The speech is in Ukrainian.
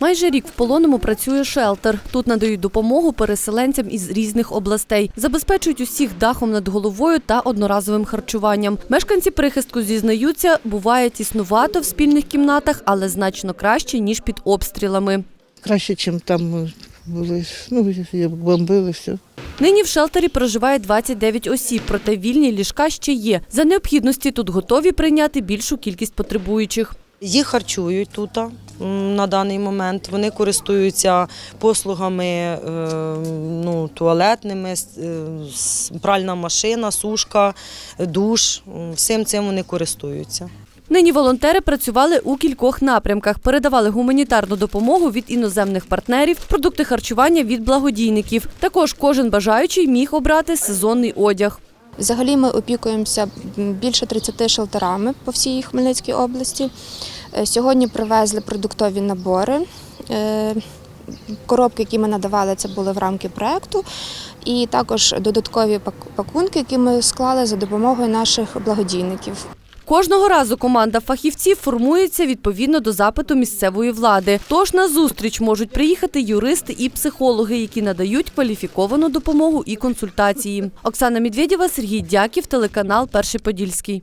Майже рік в полоному працює шелтер. Тут надають допомогу переселенцям із різних областей, забезпечують усіх дахом над головою та одноразовим харчуванням. Мешканці прихистку зізнаються, буває тіснувато в спільних кімнатах, але значно краще ніж під обстрілами. Краще, ніж там були. Ну, бомбили все. Нині в шелтері проживає 29 осіб, проте вільні ліжка ще є. За необхідності тут готові прийняти більшу кількість потребуючих. Їх харчують тут на даний момент. Вони користуються послугами е, ну, туалетними, е, пральна машина, сушка, душ. Всім цим вони користуються. Нині волонтери працювали у кількох напрямках, передавали гуманітарну допомогу від іноземних партнерів, продукти харчування від благодійників. Також кожен бажаючий міг обрати сезонний одяг. Взагалі ми опікуємося більше 30 шелтерами по всій Хмельницькій області. Е, Сьогодні привезли продуктові набори. Е, Коробки, які ми надавали, це були в рамки проекту, і також додаткові пак- пакунки, які ми склали за допомогою наших благодійників. Кожного разу команда фахівців формується відповідно до запиту місцевої влади. Тож на зустріч можуть приїхати юристи і психологи, які надають кваліфіковану допомогу і консультації. Оксана Медведєва, Сергій Дяків, телеканал Перший Подільський.